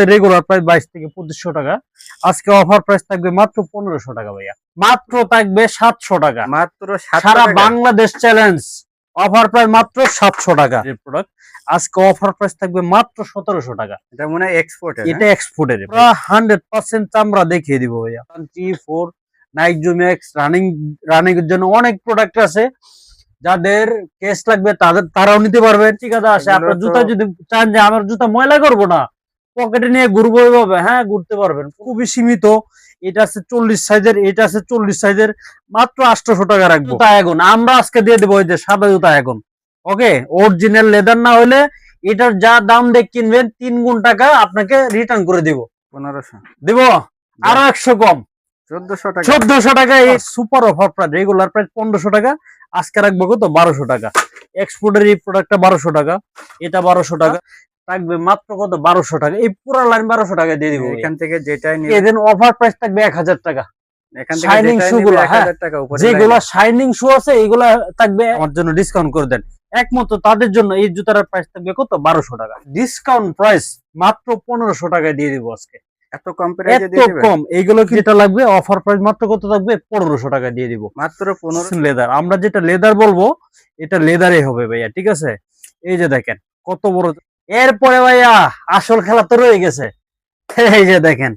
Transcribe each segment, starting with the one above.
আপনার regular price বাইশ থেকে পঁচিশশো টাকা। আজকে অফার প্রাইস থাকবে মাত্র পনেরোশো টাকা ভাইয়া। মাত্র থাকবে সাতশো টাকা। মাত্র সারা বাংলাদেশ চ্যালেঞ্জ অফার প্রাইস মাত্র সাতশো টাকা। প্রোডাক্ট আজকে অফার প্রাইস থাকবে মাত্র সতেরোশো টাকা। এটা মনে হয় এক্সপোর্ট এটা এক্সপোর্টের হান্ড্রেড পার্সেন্ট চামড়া দেখিয়ে দিব ভাইয়া। G four Nike ZoomX running running এর জন্য অনেক প্রোডাক্ট আছে। যাদের কেস লাগবে তাদের তারাও নিতে পারবেন। ঠিক আছে আপনার জুতা যদি চান যে আমার জুতা ময়লা করব না পকেটে নিয়ে ঘুরবো এভাবে হ্যাঁ ঘুরতে পারবেন। খুবই সীমিত। এটা আছে চল্লিশ সাইজের এটা আছে চল্লিশ সাইজের মাত্র আটশোশো টাকা রাখব। জুতা এখন আমরা আজকে দিয়ে দেবো ওই যে সাদা জুতা এখন। ওকে অরিজিনাল লেদার না হলে এটার যা দাম দিয়ে কিনবেন তিন গুণ টাকা আপনাকে রিটার্ন করে দিব। পনেরোশো। দিব? আরও একশো কম। চোদ্দশো টাকা। চোদ্দশো টাকা এই super offer price regular price পনেরোশো টাকা আজকে রাখব কত? বারোশো টাকা। এক্সপোর্টের এই প্রোডাক্টটা বারোশো টাকা এটা বারোশো টাকা। থাকবে মাত্র কত? বারোশো টাকা। এই পুরো লাইন বারোশো টাকা দিয়ে দিব। এখান থেকে যেটাই এদিন অফার প্রাইস থাকবে এক হাজার টাকা। গুলো, এক হ্যাঁ। হাজার টাকা উপরে যেগুলো শাইনিং শু আছে এইগুলা থাকবে আমার জন্য ডিসকাউন্ট করে দেন। একমাত্র তাদের জন্য এই জুতার প্রাইস থাকবে কত? বারোশো টাকা। ডিসকাউন্ট প্রাইস মাত্র পনেরোশো টাকায় দিয়ে দিব আজকে। এত কম এত কম। এইগুলো কি যেটা লাগবে? অফার প্রাইস মাত্র কত থাকবে? পনেরোশো টাকা দিয়ে দিব। মাত্র লেদার আমরা যেটা লেদার বলব এটা লেদারে হবে ভাইয়া ঠিক আছে? এই যে দেখেন কত বড় এরপরে ভাইয়া আসল খেলা তো রয়ে গেছে। এই যে দেখেন।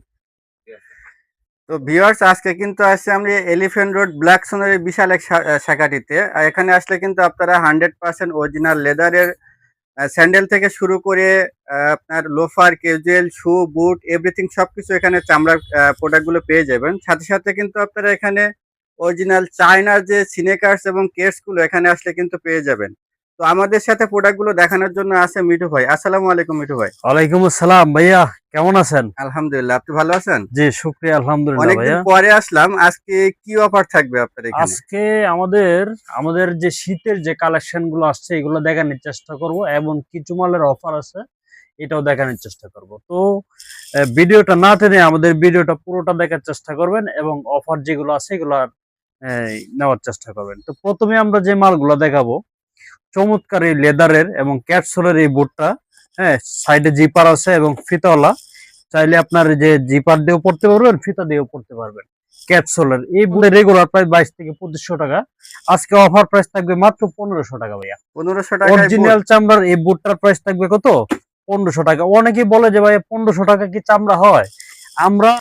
তো ভিউয়ার্স আজকে কিন্তু আসছে আমি এলিফেন্ট রোড ব্ল্যাক সোনারের বিশাল এক শাখাটিতে। এখানে আসলে কিন্তু আপনারা হান্ড্রেড পার্সেন্ট অরিজিনাল লেদারের স্যান্ডেল থেকে শুরু করে আপনার loafer casual shoe boot everything সবকিছু এখানে চামড়ার প্রোডাক্টগুলো পেয়ে যাবেন। সাথে সাথে কিন্তু আপনারা এখানে অরিজিনাল চায়নার যে সিনেকার্স এবং কেটসগুলো এখানে আসলে কিন্তু পেয়ে যাবেন। তো আমাদের সাথে প্রোডাক্টগুলো দেখানোর জন্য আছে মিঠু ভাই। আসসালামু আলাইকুম মিঠু ভাই। ওয়ালাইকুম আসসালাম ভাইয়া কেমন আছেন? আলহামদুলিল্লাহ আপনি ভালো আছেন? জি শুক্রিয়া আলহামদুলিল্লাহ অনেকদিন পরে আসলাম আজকে কি অফার থাকবে আপনার এখানে? আজকে আমাদের আমাদের যে শীতের যে কালেকশনগুলো আসছে এগুলো দেখানোর চেষ্টা করব এবং কিছু মালের অফার আছে এটাও দেখানোর চেষ্টা করব। তো ভিডিওটা না টেনে আমাদের ভিডিওটা পুরোটা দেখার চেষ্টা করবেন এবং অফার যেগুলো আছে এগুলো নেওয়ার চেষ্টা করবেন। তো প্রথমে আমরা যে মালগুলো দেখাবো চমৎকার এই লেদারের এবং ক্যাপসুলের এই বুটটা হ্যাঁ সাইডে জিপার আছে এবং ফিতাওয়ালা। চাইলে আপনার যে জিপার দিয়েও পড়তে পারবেন ফিতা দিয়েও পড়তে পারবেন ক্যাপসুলের। এই বুটের রেগুলার প্রাইস বাইশ থেকে পঁচিশশো টাকা। আজকে অফার প্রাইস থাকবে মাত্র পনেরোশো টাকা ভাইয়া। পনেরোশো টাকা অরিজিনাল চামড়ার এই বুটটার প্রাইস থাকবে কত? পনেরোশো টাকা। অনেকেই বলে যে ভাই পনেরোশো টাকা কি চামড়া হয়? আমরা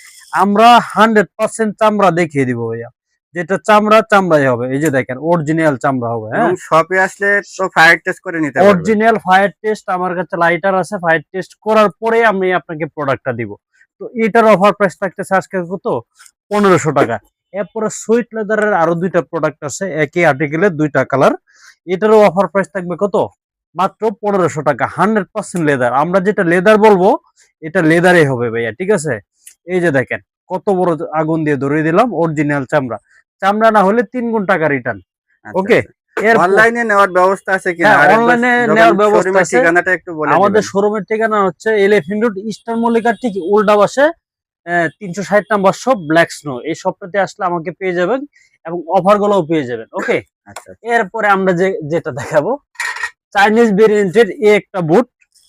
আমরা হান্ড্রেড পার্সেন্ট চামড়া দেখিয়ে দিব ভাইয়া। যেটা চামড়া চামড়াই হবে। এই যে দেখেন অরিজিনাল চামড়া হবে হ্যাঁ? শপে আসলে তো ফায়ার টেস্ট করে নিতে পারবেন। অরিজিনাল ফায়ার টেস্ট আমার কাছে লাইটার আছে ফায়ার টেস্ট করার পরে আমি আপনাকে প্রোডাক্টটা দিব। তো এটার অফার প্রাইস থাকতেছে আজকে কত? পনেরোশো টাকা। এরপরে সুইট লেদারের আরও দুইটা প্রোডাক্ট আছে একই আর্টিকেলের দুইটা কালার এটারও অফার প্রাইস থাকবে কত? মাত্র পনেরোশো টাকা হান্ড্রেড পার্সেন্ট লেদার আমরা যেটা লেদার বলব এটা লেদারে হবে ভাইয়া ঠিক আছে? এই যে দেখেন কত বড় আগুন দিয়ে ধরিয়ে দিলাম অরিজিনাল চামড়া। চামড়া না হলে তিন গুণ টাকা রিটার্ন ওকে অনলাইনে নেওয়ার ব্যবস্থা আছে কি হ্যাঁ, online নেওয়ার ব্যবস্থা আছে। ঠিকানাটা একটু বলে আমাদের শোরুমের ঠিকানা হচ্ছে রোড মল্লিকার ঠিক উল্টা পাশে তিনশো ষাট নাম্বার শপ ব্ল্যাক স্নো এই শপটাতে আসলে আমাকে পেয়ে যাবেন এবং অফার গুলোও পেয়ে যাবেন ওকে আচ্ছা এরপরে আমরা যে যেটা দেখাবো চাইনিজ ভেরিয়েন্টের এ একটা বুট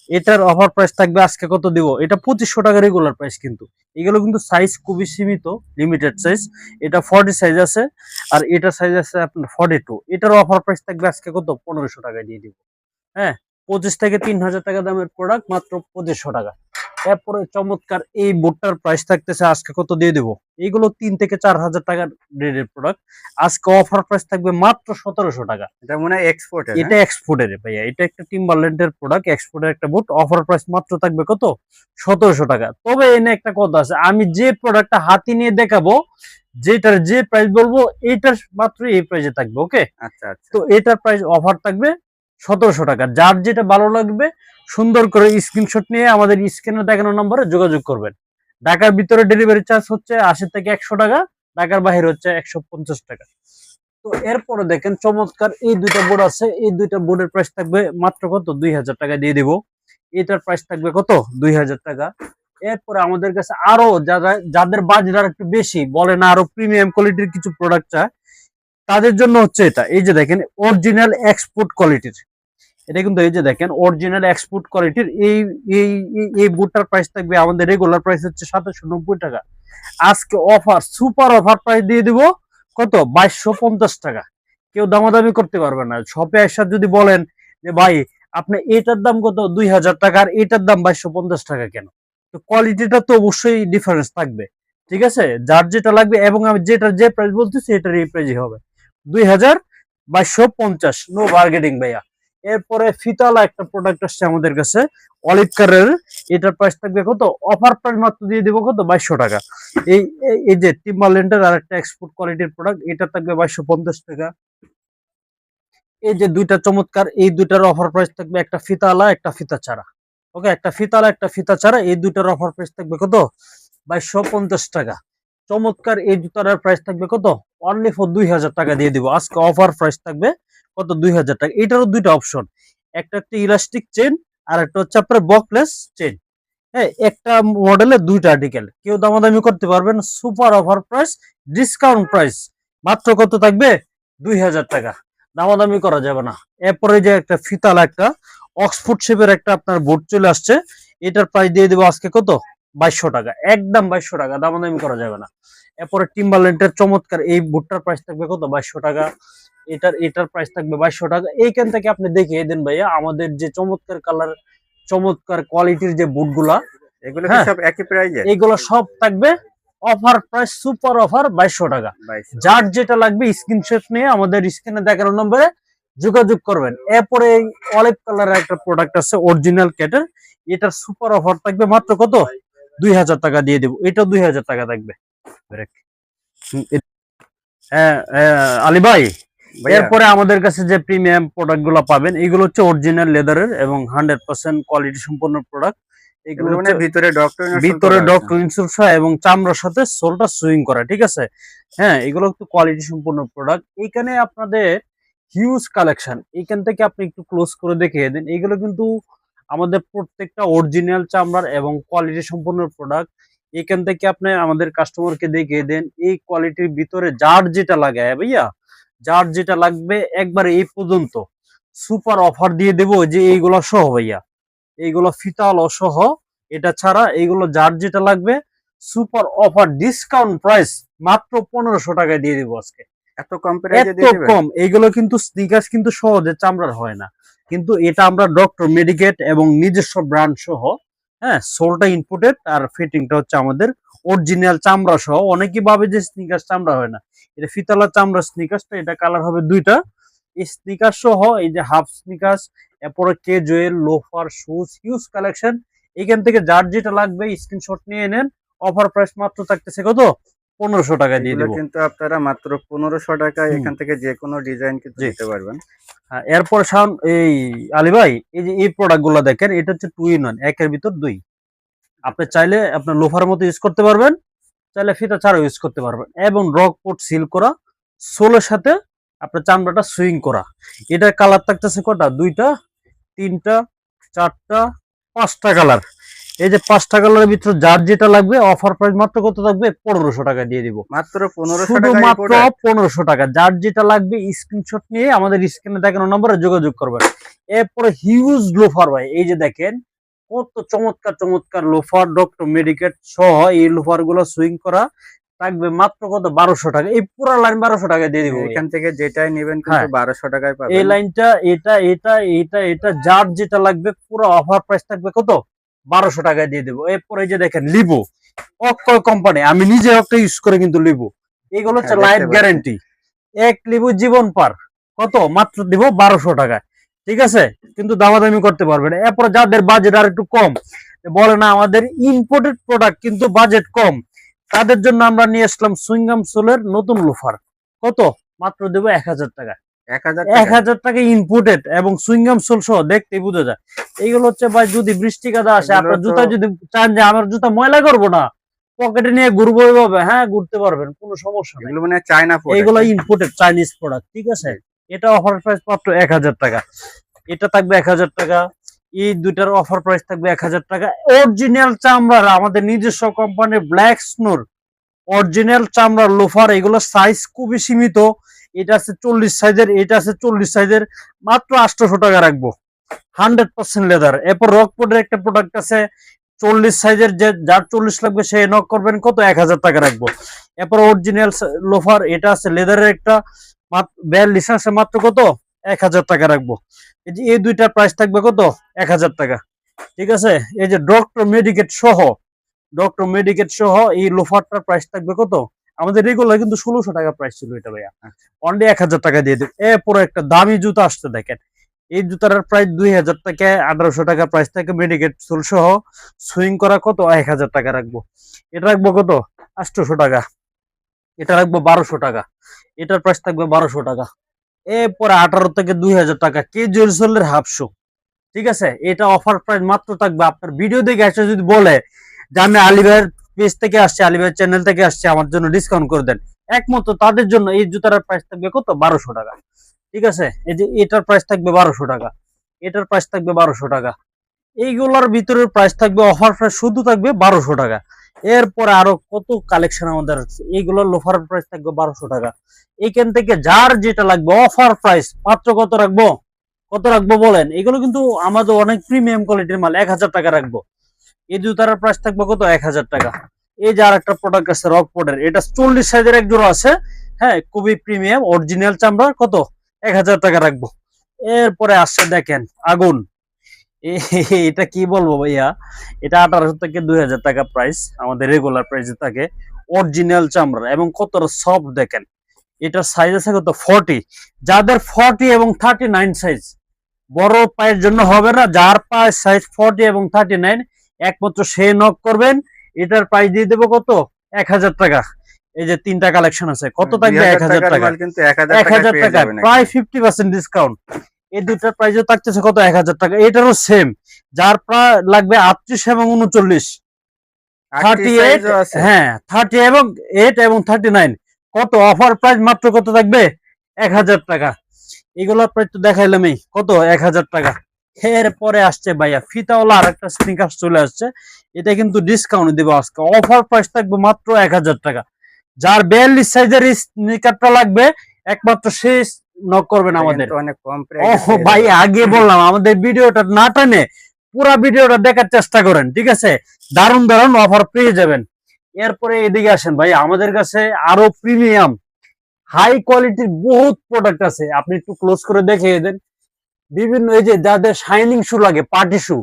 এটার অফার প্রাইস থাকবে আজকে কত দিব? এটা পঁচিশশো টাকা রেগুলার প্রাইস কিন্তু। এগুলো কিন্তু সাইজ খুবই সীমিত লিমিটেড সাইজ এটা ফর্টি সাইজ আছে, আর এটা সাইজ আছে আপনার ফর্টি টু এটার অফার প্রাইস থাকবে আজকে কত? পনেরোশো টাকা দিয়ে দিব। হ্যাঁ পঁচিশ থেকে তিন হাজার টাকা দামের প্রোডাক্ট মাত্র পঁচিশশো টাকা। এরপরে চমৎকার এই বুটটার প্রাইস থাকতেছে আজকে কত দিয়ে দেবো? এইগুলো তিন থেকে চার হাজার টাকার গ্রেডের প্রোডাক্ট আজকে অফার প্রাইস থাকবে মাত্র সতেরোশো টাকা। এটা মনে হয় এক্সপোর্ট এটা এক্সপোর্টের ভাইয়া। এটা একটা টিম্বারল্যান্ডের প্রোডাক্ট এক্সপোর্টের একটা বুট অফার প্রাইস মাত্র থাকবে কত? সতেরোশো টাকা। তবে এনে একটা কথা আছে আমি যে প্রোডাক্টটা হাতি নিয়ে দেখাবো যেটার যে প্রাইস বলব এইটার মাত্র এই প্রাইসে থাকবে ওকে আচ্ছা আচ্ছা। তো এটার প্রাইস অফার থাকবে সতেরোশো টাকা। যার যেটা ভালো লাগবে সুন্দর করে স্ক্রিনশট নিয়ে আমাদের স্ক্রিনে দেখানো নম্বরে যোগাযোগ করবেন। ঢাকার ভিতরে ডেলিভারি চার্জ হচ্ছে আশি থেকে একশো টাকা, ঢাকার বাহির হচ্ছে একশো পঞ্চাশ টাকা। তো এরপরে দেখেন চমৎকার, এই দুইটা বোর্ড আছে, এই দুইটা বোর্ডের প্রাইস থাকবে মাত্র কত? দুই হাজার টাকা দিয়ে দিব। এটার প্রাইস থাকবে কত? দুই হাজার টাকা। এরপরে আমাদের কাছে আরও যারা, যাদের বাজেট আর একটু বেশি বলে না আরও প্রিমিয়াম কোয়ালিটির কিছু প্রোডাক্ট চায়, তাদের জন্য হচ্ছে এটা। এই যে দেখেন অরিজিনাল এক্সপোর্ট কোয়ালিটির এটা কিন্তু এই যে দেখেন অরিজিনাল এক্সপোর্ট কোয়ালিটির এই এই, এই- বুটটার প্রাইস থাকবে আমাদের রেগুলার প্রাইস হচ্ছে সাতাশশো নব্বই টাকা। আজকে অফার সুপার অফার প্রাইস দিয়ে দিব কত? বাইশশো পঞ্চাশ টাকা। কেউ দামাদামি করতে পারবে না। শপে একসাথে যদি বলেন যে, ভাই, আপনি এটার দাম কত? দুই হাজার টাকা, আর এটার দাম বাইশশো পঞ্চাশ টাকা কেন? তো কোয়ালিটিটা তো অবশ্যই ডিফারেন্স থাকবে। ঠিক আছে? যার যেটা লাগবে, এবং আমি যেটা যে প্রাইস বলতেছি এটার এই প্রাইসই হবে। দুই হাজার বাইশশো পঞ্চাশ। নো বার্গেটিং ভাইয়া। এরপরে ফিতালা একটা প্রোডাক্ট আসছে আমাদের কাছে অলিভ কালারের এটার প্রাইস থাকবে কত? অফার প্রাইস মাত্র দিয়ে দিব কত? বাইশশো টাকা। এই, এই- যে টিম্বারল্যান্ডের আর একটা এক্সপোর্ট কোয়ালিটির প্রোডাক্ট এটা থাকবে বাইশশো পঞ্চাশ টাকা। এই যে দুইটা চমৎকার, এই দুইটার অফার প্রাইস থাকবে একটা ফিতালা, একটা ফিতা ছাড়া। ওকে একটা ফিতালা, একটা ফিতা ছাড়া, এই দুইটার অফার প্রাইস থাকবে কত? বাইশশো পঞ্চাশ টাকা। চমৎকার, এই জুতার প্রাইস থাকবে কত? অনলি ফর দুই হাজার টাকা দিয়ে দিব। আজকে অফার প্রাইস থাকবে কত? দুই হাজার টাকা। এটারও দুইটা অপশন একটা একটা ইলাস্টিক চেন আর একটা হচ্ছে আপনার বকলেস চেন হ্যাঁ একটা মডেলে দুইটা আর্টিকেল কেউ দামাদামি করতে পারবেন। Super offer price discount price মাত্র কত থাকবে? দুই হাজার টাকা। দামাদামি করা যাবে না। এরপরে যে একটা ফিতাল একটা অক্সফোর্ড শেপের একটা আপনার বোর্ড চলে আসছে। এটার প্রাইস দিয়ে দেবো আজকে কত? বাইশশো টাকা। একদম বাইশশো টাকা। দামাদামি করা যাবে না। এরপরে টিম্বারল্যান্ডের চমৎকার এই বুটটার প্রাইস থাকবে কত? বাইশশো টাকা। এটার এটার প্রাইস থাকবে বাইশশো টাকা। এইখান থেকে আপনি দেখিয়ে দেন ভাইয়া আমাদের যে চমৎকার কালার চমৎকার কোয়ালিটির যে বুটগুলা এগুলো হ্যাঁ। সব একই প্রাইজে এইগুলো সব থাকবে অফার প্রাইস সুপার অফার বাইশশো টাকা। যার যেটা লাগবে স্ক্রিনশট নিয়ে আমাদের স্ক্রিনে দেখানো নম্বরে যোগাযোগ করবেন। এরপরে এই অলিভ কালারের একটা প্রোডাক্ট আছে অরিজিনাল ক্যাটের এটার সুপার অফার থাকবে মাত্র কত? দুই হাজার টাকা দিয়ে দেবো। এটা দুই হাজার টাকা থাকবে। হ্যাঁ হ্যাঁ, আলী ভাই এরপরে আমাদের কাছে যে প্রিমিয়াম প্রোডাক্টগুলো পাবেন এগুলো হচ্ছে অরিজিনাল লেদারের এবং হান্ড্রেড পার্সেন্ট কোয়ালিটি সম্পন্ন প্রোডাক্ট এগুলো মানে ভিতরে ডক্টর ভিতরে ডক্টর ইনসুরেন্স এবং চামড়ার সাথে সোলটা সুইং করা ঠিক আছে? হ্যাঁ এগুলো একটু কোয়ালিটি সম্পূর্ণ প্রোডাক্ট এইখানে আপনাদের হিউজ কালেকশন এইখান থেকে আপনি একটু ক্লোজ করে দেখিয়ে দিন। এগুলো কিন্তু আমাদের প্রত্যেকটা অরিজিনাল চামড়ার এবং কোয়ালিটি সম্পূর্ণ প্রোডাক্ট এখান থেকে আপনি আমাদের কাস্টমারকে দেখিয়ে দেন এই কোয়ালিটির ভিতরে যার যেটা লাগে ভাইয়া। যার যেটা লাগবে একবার এই পর্যন্ত। সুপার অফার দিয়ে দেবো যে এইগুলো সহ ভাইয়া। এইগুলো ফিতাল সহ এটা ছাড়া এইগুলো যার যেটা লাগবে সুপার অফার ডিসকাউন্ট প্রাইস মাত্র পনেরোশো টাকায় দিয়ে দিব আজকে। এত কম এত কম এইগুলো কিন্তু স্নিকার্স কিন্তু সহজে চামড়ার হয় না। কিন্তু এটা আমরা ডক্টর মেডিকেট এবং নিজস্ব ব্র্যান্ড সহ হ্যাঁ সোলটা ইনপুটেড আর ফিটিংটা হচ্ছে আমাদের অরিজিনাল চামড়া সহ। অনেকেই ভাবে যে স্নিকার্স চামড়া হয় না। এটা ফিতালা চামড়া স্নিকার্সটা এটা কালার হবে দুইটা। এই স্নিকার সহ এই যে হাফ স্নিকার্স এরপরে casual loafer shoes huge collection এখান থেকে যার যেটা লাগবে স্ক্রিনশট নিয়ে নেন। অফার প্রাইস মাত্র থাকতেছে কত? পনেরোশো টাকা দিয়ে দেবো। কিন্তু আপনারা মাত্র পনেরোশো টাকায় হুম। এখান থেকে যে কোনো ডিজাইন কিন্তু দিতে পারবেন। হ্যাঁ, এরপর শাওন এই আলী ভাই এই যে এই প্রোডাক্টগুলো দেখেন এটা হচ্ছে টু ইন ওয়ান একের ভিতর দুই। আপনি চাইলে আপনার লোফার মতো ইউজ করতে পারবেন। চাইলে ফিতা ছাড়াও ইউজ করতে পারবেন। এবং রক পোর্ট সিল করা সোলের সাথে আপনার চামড়াটা সুইং করা। এটার কালার থাকতেছে কটা? দুইটা তিনটা চারটা পাঁচটা কালার এই যে পাঁচটা কালারের ভিতরে যার যেটা লাগবে অফার প্রাইস মাত্র কত থাকবে? পনেরোশো টাকা দিয়ে দিব। মাত্র পনেরোশো টাকা পনেরোশো টাকা। যার যেটা লাগবে স্ক্রিনশট নিয়ে আমাদের স্ক্রিনে দেখানো নম্বরে যোগাযোগ করবেন। এরপরে হিউজ লোফার ভাই এই যে দেখেন কত চমৎকার চমৎকার লোফার ডক্টর মেডিকেট সহ এই লোফারগুলো সুইং করা থাকবে মাত্র কত? বারোশো টাকা। এই পুরো লাইন বারোশো টাকা দিয়ে দিব এখান থেকে যেটাই নেবেন হ্যাঁ। বারোশো টাকায় এই পাবেন লাইনটা এটা এটা এটা এটা যার যেটা লাগবে পুরো অফার প্রাইস থাকবে কত? বারোশো টাকায় দিয়ে দেবো। এরপরে এই যে দেখেন লিবো অক্ষয় কোম্পানি আমি নিজে একটা ইউজ করে কিন্তু লিবো এগুলো হচ্ছে লাইফ। গ্যারেন্টি এক লিবু জীবন পার। কত? মাত্র দিব বারোশো টাকায়। ঠিক আছে? কিন্তু দামাদামি করতে পারবে না। এরপর যাদের বাজেট আর একটু কম বলে না আমাদের ইম্পোর্টেড প্রোডাক্ট কিন্তু বাজেট কম। তাদের জন্য আমরা নিয়ে আসলাম সুইংগাম সোলের নতুন লোফার কত? মাত্র দেবো এক হাজার টাকা। এক হাজার টাকা। ইনপুটেড এবং সুইংগাম সোল সহ দেখতে বোঝা যায়। এইগুলো হচ্ছে ভাই যদি বৃষ্টি কাদা আসে আপনার জুতা যদি চান যে আমার জুতা ময়লা করব না পকেটে নিয়ে ঘুরবো হ্যাঁ ঘুরতে পারবেন কোনো সমস্যা নেই। এগুলো মানে চায়না এইগুলো ইনপুটেড চাইনিজ প্রোডাক্ট ঠিক আছে? এটা অফার প্রাইস মাত্র এক হাজার টাকা। এটা থাকবে এক হাজার টাকা। এই দুইটার অফার প্রাইস থাকবে এক হাজার টাকা। অরিজিনাল চামড়ার, আমাদের নিজস্ব কোম্পানির ব্ল্যাক স্নোর অরিজিনাল চামড়ার লোফার এগুলো সাইজ খুবই সীমিত। এটা আছে চল্লিশ সাইজের এটা আছে চল্লিশ সাইজের মাত্র আটশোশো টাকা রাখব। হান্ড্রেড পার্সেন্ট লেদার এরপর রকপোর্টের একটা প্রোডাক্ট আছে। চল্লিশ সাইজের যে, যার চল্লিশ লাগবে, সে নক করবেন কত? এক হাজার টাকা রাখব। এরপর অরিজিনাল লোফার এটা আছে লেদারের একটা। বিয়াল্লিশ আছে মাত্র কত? এক হাজার টাকা রাখব। এই যে এই দুইটার প্রাইস থাকবে কত? এক হাজার টাকা। ঠিক আছে? এই যে ডক্টর মেডিকেট সহ ডক্টর মেডিকেট সহ এই লোফারটার প্রাইস থাকবে কত? আমাদের রেগুলার কিন্তু ষোলোশো টাকা প্রাইস ছিল এটা ভাইয়া। অনলি এক হাজার টাকা দিয়ে দেব। এরপরে একটা দামি জুতা আসতে দেখেন। এই জুতার প্রাইস দুই হাজার টাকা আঠারোশো টাকা প্রাইস থাকে মেডিকেট সোল সহ সুইং করা কত? এক হাজার টাকা রাখব। এটা রাখব কত? আটশোশো টাকা। এটা রাখব বারোশো টাকা। এটার প্রাইস থাকবে বারোশো টাকা। এরপরে আঠারো থেকে দুই হাজার টাকা কে জুয়েলসের হাফ শো ঠিক আছে? এটা অফার প্রাইস মাত্র থাকবে আপনার ভিডিও দেখে এসে যদি বলে যে আমি আলিভাইয়ের পেজ থেকে আসছি আলিভাইয়ের চ্যানেল থেকে আসছি, আমার জন্য ডিসকাউন্ট করে দেন। একমাত্র তাদের জন্য এই জুতার প্রাইস থাকবে কত? বারোশো টাকা। ঠিক আছে? এই যে এটার প্রাইস থাকবে বারোশো টাকা। এটার প্রাইস থাকবে বারোশো টাকা। এইগুলোর ভিতরের প্রাইস থাকবে অফার প্রাইস শুধু থাকবে বারোশো টাকা। এরপরে আরও কত কালেকশন আমাদের আছে? এইগুলোর লোফার প্রাইস থাকবে বারোশো টাকা। এইখান থেকে যার যেটা লাগবে অফার প্রাইস মাত্র কত রাখব? কত রাখব বলেন? এগুলো কিন্তু আমাদের অনেক প্রিমিয়াম কোয়ালিটির মাল, এক হাজার টাকা রাখব। এই জুতার প্রাইস থাকবে কত? এক হাজার টাকা। এই যে আর একটা প্রোডাক্ট আছে রকপোর্টের এটা চল্লিশ সাইজের এক জোড়া আছে। হ্যাঁ খুবই প্রিমিয়াম অরিজিনাল চামড়া কত? এক হাজার টাকা রাখব। এরপরে আসছে দেখেন, আগুন। এটা কি বলব ভাইয়া? এটা আঠারোশো থেকে দুই হাজার টাকা প্রাইস আমাদের রেগুলার প্রাইসে থাকে। অরিজিনাল চামড়া এবং কতটা সফট দেখেন। এটার সাইজ আছে কত? ফর্টি যাদের ফর্টি এবং থার্টি নাইন সাইজ বড় পায়ের জন্য হবে না। যার পায়ের সাইজ ফর্টি এবং থার্টি নাইন একমাত্র সে নক করবেন। এটার প্রাইস দিয়ে দেবো কত? এক হাজার টাকা। এই যে তিনটা কালেকশন আছে। কত থাকবে? এক হাজার টাকা। এক হাজার টাকা। প্রায় ফিফটি পার্সেন্ট ডিসকাউন্ট এই দুটার প্রাইসও থাকতেছে কত? এক হাজার টাকা। এটারও সেম যার প্রায় লাগবে আটত্রিশ এবং উনচল্লিশ। থার্টি এইট হ্যাঁ থার্টি এবং এইট এবং থার্টি নাইন কত? অফার প্রাইস মাত্র কত থাকবে? এক হাজার টাকা। এগুলোর প্রাইস তো দেখাইলামই। কত? এক হাজার টাকা। এরপরে আসছে ভাইয়া ফিতাওয়ালা আর একটা স্নিকার চলে আসছে। এটা কিন্তু ডিসকাউন্ট দেবো আজকে। অফার প্রাইস থাকবে মাত্র এক হাজার টাকা। যার বিয়াল্লিশ সাইজের স্নিকারটা লাগবে একমাত্র সে নক করবেন আমাদের। অনেক কম ও ভাই আগে বললাম আমাদের ভিডিওটা না টানে পুরা ভিডিওটা দেখার চেষ্টা করেন ঠিক আছে? দারুণ দারুণ অফার পেয়ে যাবেন। এরপরে এদিকে আসেন ভাই আমাদের কাছে আরও প্রিমিয়াম হাই কোয়ালিটির বহুত প্রোডাক্ট আছে। আপনি একটু ক্লোজ করে দেখিয়ে দেন। বিভিন্ন এই যে যাদের শাইনিং শু লাগে পার্টি শু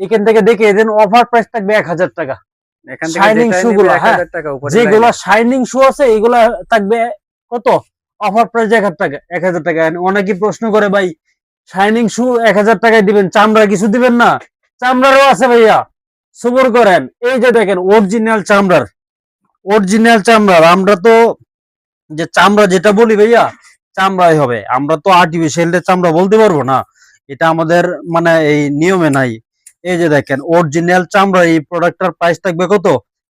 এখান থেকে দেখিয়ে দেন অফার প্রাইস থাকবে এক হাজার টাকা। এখান থেকে Shining যেটা গুলো, হ্যাঁ, টাকা যেগুলো শাইনিং শু আছে এগুলা থাকবে কত? অফার প্রাইস এক হাজার টাকা, এক হাজার টাকা। অনেকে প্রশ্ন করে, ভাই শাইনিং শু এক হাজার টাকায় দিবেন, চামড়া কিছু দিবেন না? চামড়ারও আছে ভাইয়া। সবর করেন, এই যে দেখেন অরিজিনাল চামড়ার অরিজিনাল চামড়ার। আমরা তো যে চামড়া যেটা বলি ভাইয়া, চামড়াই হবে। আমরা তো আর্টিফিশিয়াল চামড়া বলতে পারব না। এটা আমাদের মানে এই নিয়মে নাই। এই যে দেখেন অরিজিনাল চামড়া, এই প্রোডাক্টটার প্রাইস থাকবে কত?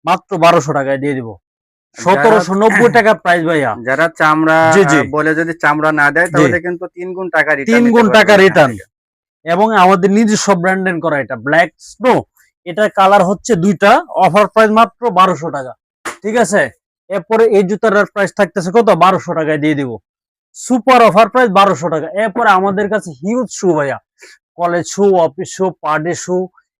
মাত্র বারোশো টাকায় দিয়ে দিব। সতেরোশো নব্বই টাকা প্রাইস ভাইয়া। যারা চামড়া বলে যদি চামড়া না দেয় তাহলে কিন্তু তিন গুণ টাকা তিন গুণ টাকা রিটার্ন এবং আমাদের নিজস্ব ব্র্যান্ডেন করা এটা ব্ল্যাক স্নো এটা কালার হচ্ছে দুইটা অফার প্রাইস মাত্র বারোশো টাকা। ঠিক আছে? এরপরে এই জুতার প্রাইস থাকতেছে কত? বারোশো টাকায় দিয়ে দিব। সুপার অফার প্রাইস বারোশো টাকা। এরপরে আমাদের কাছে হিউজ শু ভাইয়া। College shoe office shoe party shoe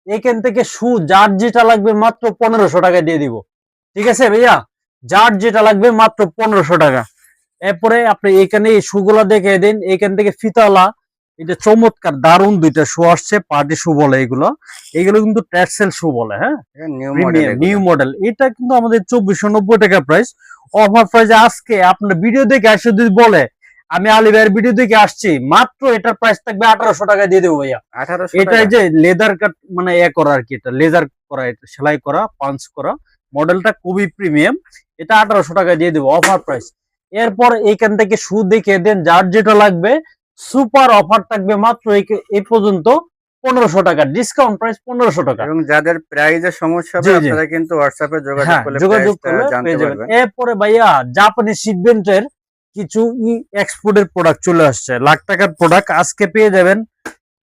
এখান থেকে শু যার যেটা লাগবে মাত্র পনেরোশো টাকায় দিয়ে দিব। ঠিক আছে ভাইয়া? যার যেটা লাগবে মাত্র পনেরোশো টাকা। এরপরে আপনি এখানে এই শুগুলা দেখে দিন। এখান থেকে ফিতালা এটা চমৎকার দারুণ দুইটা শু আসছে পার্টি শু বলে এগুলো। এগুলো কিন্তু ট্যাক্সেল শু বলে হ্যাঁ? নিউ মডেল এটা কিন্তু আমাদের চব্বিশশো নব্বই টাকা প্রাইস অফার প্রাইস আজকে আপনার ভিডিও দেখে আসে যদি বলে আমি আলী ভাইয়ের ভিডিও দেখে আসছি মাত্র এটার প্রাইস থাকবে আঠারোশো টাকা দিয়ে দেবো ভাইয়া। 1800 এটা যে লেদার কাট মানে এ করা আর কি এটা লেদার করা এটা সেলাই করা পাঞ্চ করা। মডেলটা খুবই প্রিমিয়াম। এটা আঠারোশো টাকা দিয়ে দেবো অফার প্রাইস এরপর এইখান থেকে শু দেখে দেন যার যেটা লাগবে সুপার অফার থাকবে মাত্র এই- পর্যন্ত পনেরোশো টাকা ডিসকাউন্ট প্রাইস পনেরোশো টাকা। এবং যাদের প্রাইজের সমস্যা হবে। আপনারা কিন্তু হোয়াটসঅ্যাপে যোগাযোগ হ্যাঁ করলে যোগাযোগ করলে পেয়ে যাবেন। এরপরে ভাইয়া জাপানি শিপমেন্টের কিছু এক্সপোর্টের প্রোডাক্ট চলে আসছে লাখ টাকার প্রোডাক্ট আজকে পেয়ে যাবেন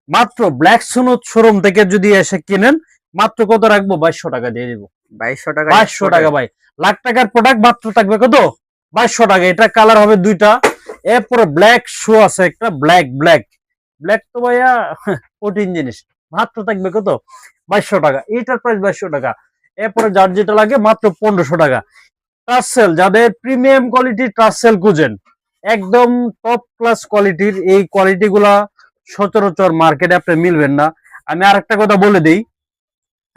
মাত্র ব্ল্যাক সুনুত শোরুম থেকে যদি এসে কিনেন মাত্র কত রাখব? বাইশশো টাকা দিয়ে দিব। 2200 টাকা বাইশশো টাকা ভাই। লাখ টাকার প্রোডাক্ট মাত্র থাকবে কত? বাইশশো টাকা। এটা কালার হবে দুইটা। এরপরে ব্ল্যাক শু আছে একটা। ব্ল্যাক ব্ল্যাক ব্ল্যাক তো ভাইয়া কঠিন জিনিস। মাত্র থাকবে কত? বাইশশো টাকা। এটার প্রাইস বাইশশো টাকা। এরপরে যার যেটা লাগে মাত্র পনেরোশো টাকা। ট্রাসেল যাদের প্রিমিয়াম কোয়ালিটির ট্রাসেল খুঁজেন একদম টপ ক্লাস কোয়ালিটির এই কোয়ালিটি গুলা সচরাচর মার্কেটে আপনি মিলবেন না। আমি আরেকটা কথা বলে দিই।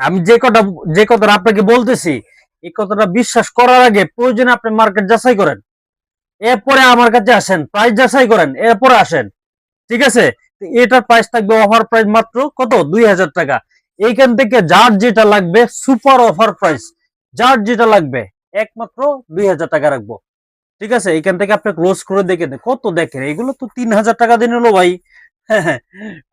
আমি যে কথা, যে কথাটা আপনাকে বলতেছি, এই কথাটা বিশ্বাস করার আগে প্রয়োজনে আপনি মার্কেট যাচাই করেন। এরপরে আমার কাছে আসেন প্রাইস যাচাই করেন, এরপরে আসেন। ঠিক আছে? এটার প্রাইস থাকবে অফার প্রাইস মাত্র কত? দুই হাজার টাকা। এইখান থেকে যার যেটা লাগবে সুপার অফার প্রাইস যার যেটা লাগবে, একমাত্র দুই হাজার টাকা রাখব। ঠিক আছে? এখান থেকে আপনি ক্লোজ করে দেখেন কত দেখেন? এগুলো তো তিন হাজার টাকা দিন হলো ভাই।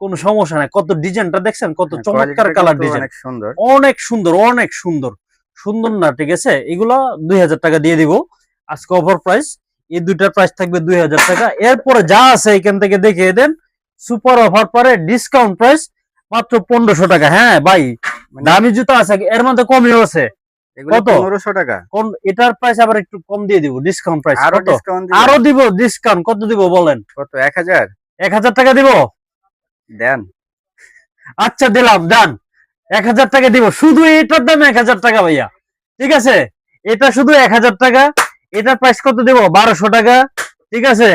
কোনো সমস্যা নাই। কত ডিজাইনটা দেখছেন? কত হ্যাঁ, চমৎকার কালার ডিজাইন অনেক সুন্দর। অনেক সুন্দর অনেক সুন্দর। সুন্দর না ঠিক আছে? এগুলা দুই হাজার টাকা দিয়ে দিব। আজকে অফার প্রাইস এই দুইটার প্রাইস থাকবে দুই হাজার টাকা। এরপরে যা আছে এখান থেকে দেখিয়ে দেন। সুপার অফার পরে ডিসকাউন্ট প্রাইস মাত্র পনেরোশো টাকা। হ্যাঁ ভাই মানে দামি জুতো আছে। এর মধ্যে কমিও আছে কত? পনেরোশো টাকা। কোন এটার প্রাইস আবার একটু কম দিয়ে দিব। ডিসকাউন্ট প্রাইস আরও ডিসকাউন্ট আরও দিব। ডিসকাউন্ট কত দিব বলেন? কত? এক হাজার? এক হাজার টাকা দিব? দেন। আচ্ছা দিলাম ডান। এক হাজার টাকা দিব। শুধু এটার দাম এক হাজার টাকা ভাইয়া। ঠিক আছে? এটা শুধু এক হাজার টাকা। এটার প্রাইস কত দিব? বারোশো টাকা। ঠিক আছে?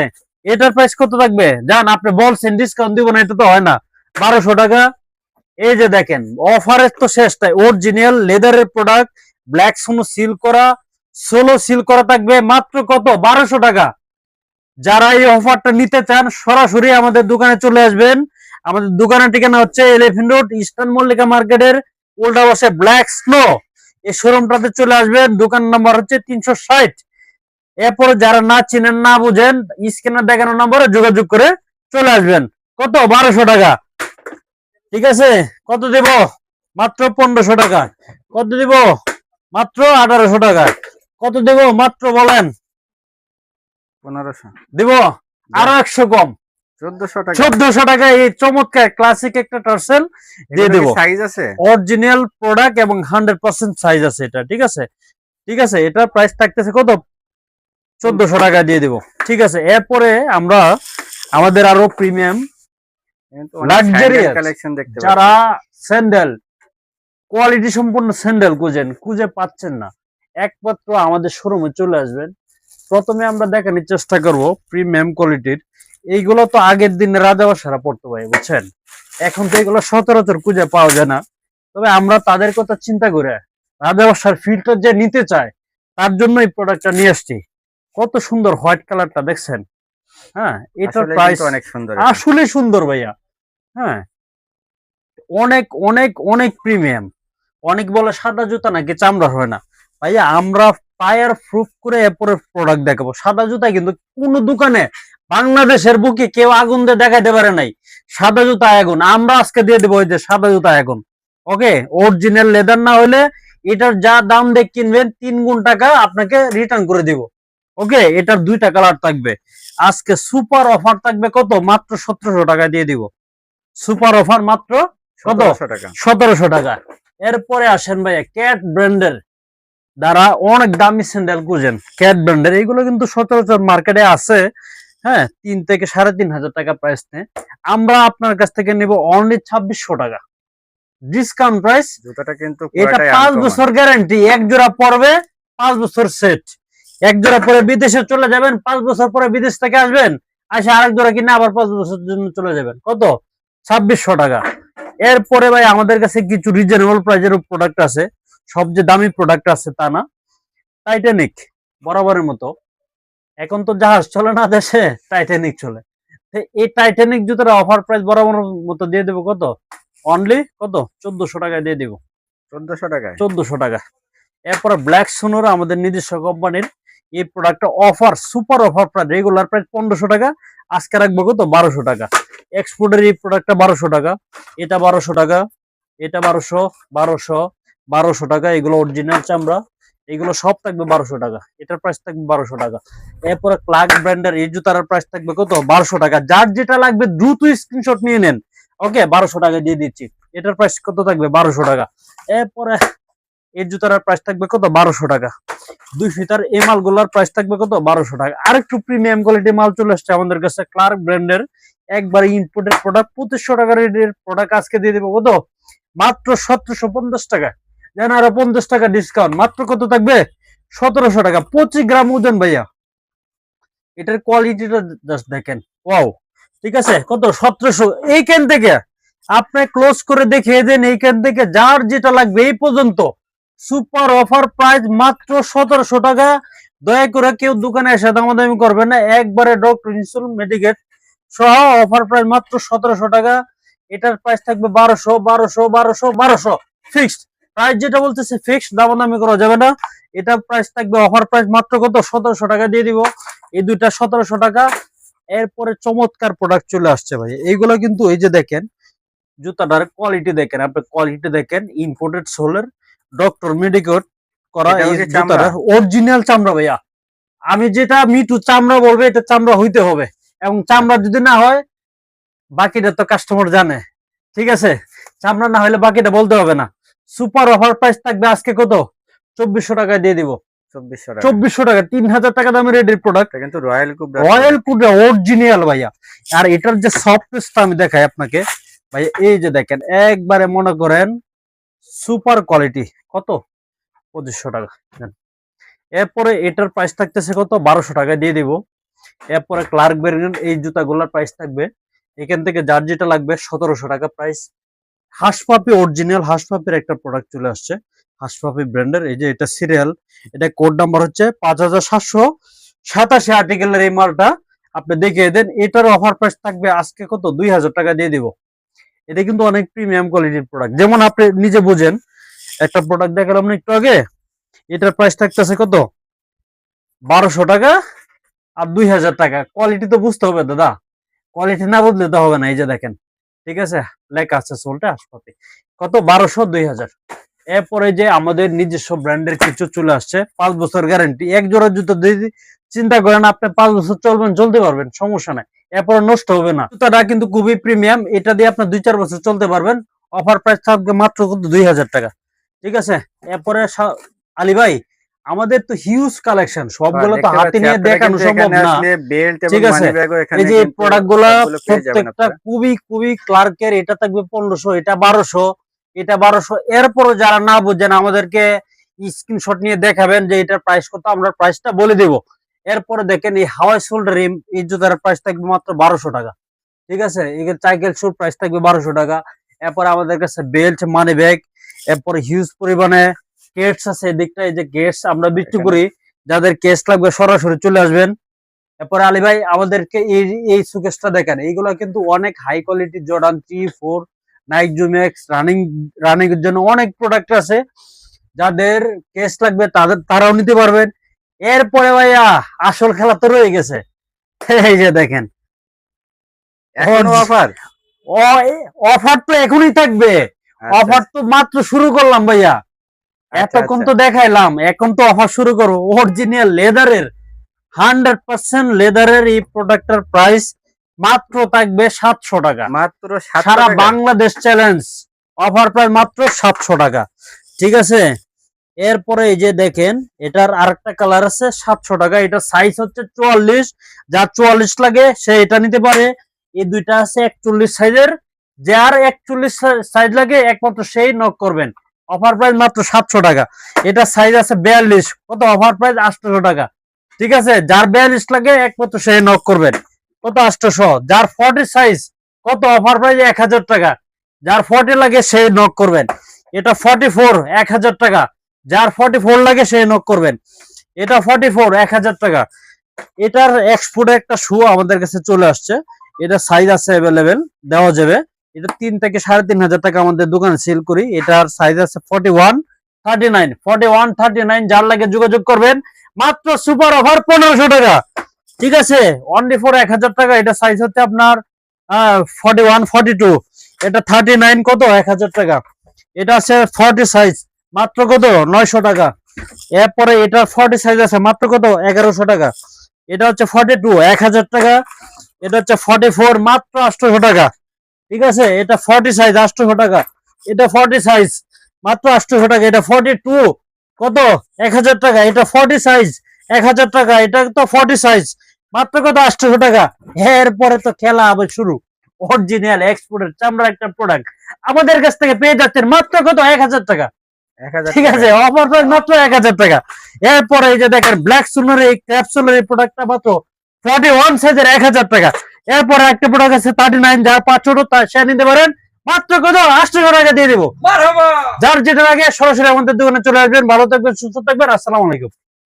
এটার প্রাইস কত থাকবে? জান আপনি বলছেন ডিসকাউন্ট দিব না এটা তো হয় না। বারোশো টাকা। এই যে দেখেন অফারের তো শেষ তাই। অরিজিনাল লেদারের প্রোডাক্ট ব্ল্যাক সোনো সিল করা সোলো সিল করা থাকবে। মাত্র কত? বারোশো টাকা। যারা এই অফারটা নিতে চান, সরাসরি আমাদের দোকানে চলে আসবেন। আমাদের দোকানের ঠিকানা হচ্ছে এলিফেন্ট রোড ইস্টার্ন মল্লিকা মার্কেটের উল্টা বসে ব্ল্যাক স্নো এই শোরুমটাতে চলে আসবেন, দোকান নাম্বার হচ্ছে তিনশো ষাট। এরপরে যারা না চিনেন, না বুঝেন স্ক্যানার দেখানো নম্বরে যোগাযোগ করে চলে আসবেন। কত? বারোশো টাকা। ঠিক আছে? কত দেব? মাত্র পনেরোশো টাকা। কত দিব? মাত্র আঠারোশো টাকা। কত দেব? মাত্র বলেন। পনেরোশো। দিব? আরও একশো কম। চোদ্দশো টাকা। এই চমৎকার ক্লাসিক একটা টার্সেল দিয়ে দেবো। সাইজ আছে? অরিজিনাল প্রোডাক্ট এবং হান্ড্রেড পার্সেন্ট সাইজ আছে এটা ঠিক আছে? ঠিক আছে এটার প্রাইস থাকতেছে কত? চোদ্দশো টাকা দিয়ে দেবো। ঠিক আছে এরপরে আমরা আমাদের আরও প্রিমিয়াম Luxurious. কালেকশন দেখতে যারা স্যান্ডেল কোয়ালিটি সম্পন্ন স্যান্ডেল খুঁজেন খুঁজে পাচ্ছেন না। একমাত্র আমাদের শোরুমে চলে আসবেন প্রথমে আমরা দেখানোর চেষ্টা করব প্রিমিয়াম কোয়ালিটির এইগুলো তো আগের দিনে রাজাবাসারা পড়তে পারে বুঝছেন? এখন তো এগুলো সচরাচর খুঁজে পাওয়া যায় না। তবে আমরা তাদের কথা চিন্তা করে রাজাবাসার ফিল্টার যে নিতে চায় তার জন্য এই প্রোডাক্টটা নিয়ে আসছি। কত সুন্দর হোয়াইট কালারটা দেখছেন? হ্যাঁ এটার প্রাইস অনেক সুন্দর আসলে সুন্দর ভাইয়া। হ্যাঁ অনেক অনেক অনেক প্রিমিয়াম অনেক বলে সাদা জুতা নাকি চামড়া হয় না। ভাইয়া আমরা পায়ার প্রুফ করে এরপরে প্রোডাক্ট দেখাবো। সাদা জুতা কিন্তু কোন দোকানে বাংলাদেশের বুকে কেউ আগুন দিয়ে দেখাইতে পারে নাই। সাদা জুতা আগুন। আমরা আজকে দিয়ে দেবো ওই যে সাদা জুতা আগুন। ওকে? অরিজিনাল লেদার না হলে এটার যা দাম দিয়ে কিনবেন তিন গুণ টাকা আপনাকে রিটার্ন করে দিব। ওকে? এটার দুইটা কালার থাকবে। আজকে সুপার অফার থাকবে কত? মাত্র সতেরোশো টাকা দিয়ে দিব। সুপার অফার মাত্র সতেরোশো টাকা। সতেরোশো টাকা। এরপরে আসেন ভাইয়া ক্যাট ব্র্যান্ডের দ্বারা অনেক দামি স্যান্ডেল খুঁজেন। ক্যাট ব্র্যান্ডের এগুলো কিন্তু সচরাচর মার্কেটে আছে। হ্যাঁ তিন থেকে সাড়ে তিন হাজার টাকা প্রাইস নেই আমরা আপনার কাছ থেকে নিব অনলি ছাব্বিশশো টাকা। ডিসকাউন্ট প্রাইস জুতাটা কিন্তু এটা পাঁচ বছর গ্যারান্টি এক জোড়া পরবে পাঁচ বছর সেট এক জোড়া পরে বিদেশে চলে যাবেন পাঁচ বছর পরে বিদেশ থেকে আসবেন আসে আরেক জোড়া কিনে আবার পাঁচ বছর জন্য চলে যাবেন। কত? ছাব্বিশশো টাকা। এরপরে ভাই আমাদের কাছে কিছু রিজনেবল প্রাইজের প্রোডাক্ট আছে। সবচেয়ে দামি প্রোডাক্ট আছে তা না। টাইটানিক বরাবরের মতো। এখন তো জাহাজ চলে না দেশে টাইটানিক চলে। এই টাইটানিক জুতোটা অফার প্রাইস বরাবর মতো দিয়ে দেবো কত? অনলি কত? চোদ্দশো টাকায় দিয়ে দিব। 1400 টাকায়? চোদ্দশো টাকা। এরপরে ব্ল্যাক সোনোর আমাদের নিজস্ব কোম্পানির এই প্রোডাক্টটা offer super offer price regular price পনেরোশো টাকা আজকে রাখব কত? বারোশো টাকা। এক্সপোর্টের এই প্রোডাক্টটা বারোশো টাকা। এটা বারোশো টাকা। এটা বারোশো বারোশো। বারোশো টাকা, এগুলো অরিজিনাল চামড়া, এগুলো সব থাকবে বারোশো টাকা। এটার প্রাইস থাকবে বারোশো টাকা। এরপরে ক্লাক ব্র্যান্ডের এই জুতার প্রাইস থাকবে কত? বারোশো টাকা। যার যেটা লাগবে দ্রুত স্ক্রিনশট নিয়ে নেন। ওকে বারোশো টাকা দিয়ে দিচ্ছি। এটার প্রাইস কত থাকবে? বারোশো টাকা। এরপরে এর জুতার প্রাইস থাকবে কত? বারোশো টাকা। দুই ফিতার এই মালগুলোর প্রাইস থাকবে কত? বারোশো টাকা। আর একটু প্রিমিয়াম কোয়ালিটি মাল চলে আসছে আমাদের কাছে ক্লার্ক ব্র্যান্ডের একবার ইম্পোর্টেড প্রোডাক্ট পঁচিশশো টাকা রেটের প্রোডাক্ট আজকে দিয়ে দেবো কত? মাত্র সতেরোশো পঞ্চাশ টাকা। যেন আরও পঞ্চাশ টাকা ডিসকাউন্ট মাত্র কত থাকবে? সতেরোশো টাকা। পঁচিশ গ্রাম ওজন ভাইয়া। এটার কোয়ালিটিটা জাস্ট দেখেন। ওয়াও ঠিক আছে? কত? সতেরোশো। এইখান থেকে আপনি ক্লোজ করে দেখিয়ে দেন এইখান থেকে। যার যেটা লাগবে এই পর্যন্ত। সুপার অফার প্রাইস মাত্র সতেরোশো টাকা। দয়া করে কেউ দোকানে এসে দামাদামি করবেন না। একবারে ডক্টর ইনসুল মেডিকেট সহ অফার প্রাইস মাত্র সতেরোশো টাকা। এটার প্রাইস থাকবে বারোশো বারোশো বারোশো বারোশো। ফিক্সড প্রাইস যেটা বলতেছে ফিক্সড দামাদামি করা যাবে না। এটা প্রাইস থাকবে অফার প্রাইস মাত্র কত? সতেরোশো টাকা দিয়ে দিব। এই দুইটা সতেরোশো টাকা। এরপরে চমৎকার প্রোডাক্ট চলে আসছে ভাই। এইগুলো কিন্তু এই যে দেখেন জুতাটার কোয়ালিটি দেখেন আপনি কোয়ালিটি দেখেন ইম্পোর্টেড সোলের ডক্টর মেডিকেট করা এই হচ্ছে অরিজিনাল চামড়া ভাইয়া। আমি যেটা মিটু চামড়া বলবে এটা চামড়া হইতে হবে। এবং চামড়া যদি না হয় বাকিটা তো কাস্টমার জানে। ঠিক আছে? চামড়া না হলে বাকিটা বলতে হবে না। সুপার অফার প্রাইস থাকবে আজকে কত? চব্বিশশো টাকায় দিয়ে দিব। চব্বিশশো টাকা। তিন হাজার টাকা দামের রেডির প্রোডাক্ট কিন্তু রয়্যাল রয়্যাল অরিজিনাল ভাইয়া। আর এটার যে সফটনেসটা আমি দেখাই আপনাকে ভাই এই যে দেখেন একবারে মনে করেন সুপার কোয়ালিটি কত? পঁচিশশো টাকা। এরপরে এটার প্রাইস থাকতেছে কত? বারোশো টাকা দিয়ে দিব। এরপরে ক্লার্ক ভেরিয়েন্ট এই জুতাগুলোর প্রাইস থাকবে। এখান থেকে যার যেটা লাগবে সতেরোশো টাকা প্রাইস হাঁসপাপি অরিজিনাল হাঁসপাপির একটা প্রোডাক্ট চলে আসছে। হাঁসপাপি ব্র্যান্ডের এই যে এটা সিরিয়াল এটা কোড নাম্বার হচ্ছে পাঁচ হাজার সাতশো সাতাশি আর্টিকেলের এই মালটা। আপনি দেখিয়ে দেন, এটার অফার প্রাইস থাকবে আজকে কত? দুই হাজার টাকা দিয়ে দিব। এটা কিন্তু অনেক প্রিমিয়াম কোয়ালিটির প্রোডাক্ট যেমন আপনি নিজে বুঝেন, একটা প্রোডাক্ট দেখালাম না একটু আগে, এটার প্রাইস থাকতেছে কত? বারোশো টাকা আর দুই হাজার টাকা। কোয়ালিটি তো বুঝতে হবে, দাদা। কোয়ালিটি না বদলে তো হবে না, এই যে দেখেন। ঠিক আছে? লেখা আছে সোলটা হাসপাতে কত? বারোশো দুই হাজার এরপরে যে আমাদের নিজস্ব ব্র্যান্ডের কিছু চলে আসছে, পাঁচ বছর গ্যারেন্টি এক জোড়া জুতো যদি চিন্তা করেন, আপনি পাঁচ বছর চলবেন, চলতে পারবেন, সমস্যা নাই। এরপরে নষ্ট হবে না। জুতাটা কিন্তু খুবই প্রিমিয়াম এটা দিয়ে আপনি দুই চার বছর চলতে পারবেন। অফার প্রাইস থাকবে মাত্র কিন্তু দুই হাজার টাকা। ঠিক আছে? এরপরে আলী ভাই আমাদের তো হিউজ কালেকশন সবগুলো তো হাতে নিয়ে দেখানো সম্ভব না। ঠিক আছে। এখানে এই যে প্রোডাক্টগুলা প্রত্যেকটা। খুবই খুবই ক্লার্কের এটা থাকবে পনেরোশো এটা বারোশো এটা বারোশো। এরপরও যারা না বুঝেন আমাদেরকে স্ক্রিনশট নিয়ে দেখাবেন যে এটার প্রাইস কত আমরা প্রাইসটা বলে দেব। এরপরে দেখেন এই হাওয়াই শোল্ডার এই জুতার প্রাইস থাকবে মাত্র বারোশো টাকা। ঠিক আছে? এই সাইকেল শুর প্রাইস থাকবে বারোশো টাকা। এরপরে আমাদের কাছে বেল্ট মানি ব্যাগ এরপরে হিউজ পরিমাণে কেটস আছে এদিকটা এই যে কেটস আমরা বিক্রি করি যাদের কেস লাগবে সরাসরি চলে আসবেন। এরপরে আলী ভাই আমাদেরকে এই এই সুকেসটা দেখেন। এইগুলো কিন্তু অনেক high quality Jordan three four Nike ZoomX running running এর জন্য অনেক প্রোডাক্ট আছে। যাদের কেস লাগবে তাদের তারাও নিতে পারবেন। এরপরে ভাইয়া আসল খেলা তো রয়ে গেছে। এই যে দেখেন। এখনও অফার অফার তো এখনই থাকবে। অফার তো মাত্র শুরু করলাম ভাইয়া। আচ্ছা, এতক্ষণ তো দেখাইলাম এখন তো অফার শুরু করব অরিজিনাল লেদারের হান্ড্রেড পার্সেন্ট লেদারের এই প্রোডাক্টের প্রাইস মাত্র থাকবে সাতশো টাকা। মাত্র সারা বাংলাদেশ চ্যালেঞ্জ অফার প্রাইস মাত্র সাতশো টাকা। ঠিক আছে? এরপরে এই যে দেখেন এটার আরেকটা কালার আছে সাতশো টাকা। এটা সাইজ হচ্ছে চুয়াল্লিশ। যার চুয়াল্লিশ লাগে সে এটা নিতে পারে। এই দুইটা আছে একচল্লিশ সাইজের যার একচল্লিশ সাইজ লাগে একমাত্র সেই নক করবেন। অফার প্রাইস মাত্র সাতশো টাকা। এটা সাইজ আছে বিয়াল্লিশ, কত? অফার প্রাইস আটশো টাকা। ঠিক আছে? যার বিয়াল্লিশ লাগে, একমাত্র সে নক করবেন কত? আটশোশো যার ফর্টি সাইজ কত? অফার প্রাইস এক হাজার টাকা। যার ফর্টি লাগে, সে নক করবেন এটা ফর্টি ফোর এক হাজার টাকা। যার ফর্টি ফোর লাগে, সে নক করবেন এটা ফর্টি ফোর এক হাজার টাকা। এটার এক্সপোর্টে একটা শু আমাদের কাছে চলে আসছে। এটা সাইজ আছে অ্যাভেলেবেল দেওয়া যাবে। এটা তিন থেকে সাড়ে তিন হাজার টাকা আমাদের দোকানে সেল করি। এটার সাইজ আছে forty one thirty nine forty one thirty nine যার লাগে যোগাযোগ করবেন, মাত্র সুপার অফার পনেরোশো টাকা। ঠিক আছে? অনলি ফর এক হাজার টাকা। এটা সাইজ হচ্ছে আপনার ফর্টি ওয়ান ফর্টি টু এটা থার্টি নাইন কত? এক হাজার টাকা। এটা আছে ফর্টি সাইজ মাত্র কত? নয়শো টাকা। এরপরে এটা ফর্টি সাইজ আছে। মাত্র কত? এগারোশো টাকা। এটা হচ্ছে ফর্টি টু এক হাজার টাকা। এটা হচ্ছে ফর্টি ফোর মাত্র আটশোশো টাকা। ঠিক আছে? এটা ফর্টি সাইজ আটশোশো টাকা। এটা ফর্টি সাইজ মাত্র আটশোশো টাকা। এটা ফর্টি টু কত? এক হাজার টাকা। এটা ফর্টি সাইজ এক হাজার টাকা। এটা তো ফর্টি সাইজ মাত্র কত? আটশো টাকা। হ্যাঁ এরপরে তো খেলা আবার শুরু। অরিজিনাল এক্সপোর্টের চামড়া একটা প্রোডাক্ট আমাদের কাছ থেকে পেয়ে যাচ্ছেন মাত্র কত? এক হাজার টাকা ঠিক আছে? অফার প্রাইস মাত্র এক হাজার টাকা। এরপরে এই যে দেখেন ব্ল্যাক সোনার এই ক্যাপসুলের এই প্রোডাক্টটা মাত্র ফর্টি ওয়ান সাইজের এক হাজার টাকা। এরপরে একটা প্রোডাক্ট আছে থার্টি নাইন যার পাঁচ ছোট তা সে নিতে পারেন। মাত্র কত? আটশো টাকা দিয়ে দেবো। যার যেটা লাগে সরাসরি আমাদের দোকানে চলে আসবেন। ভালো থাকবেন সুস্থ থাকবেন। আসসালামু আলাইকুম।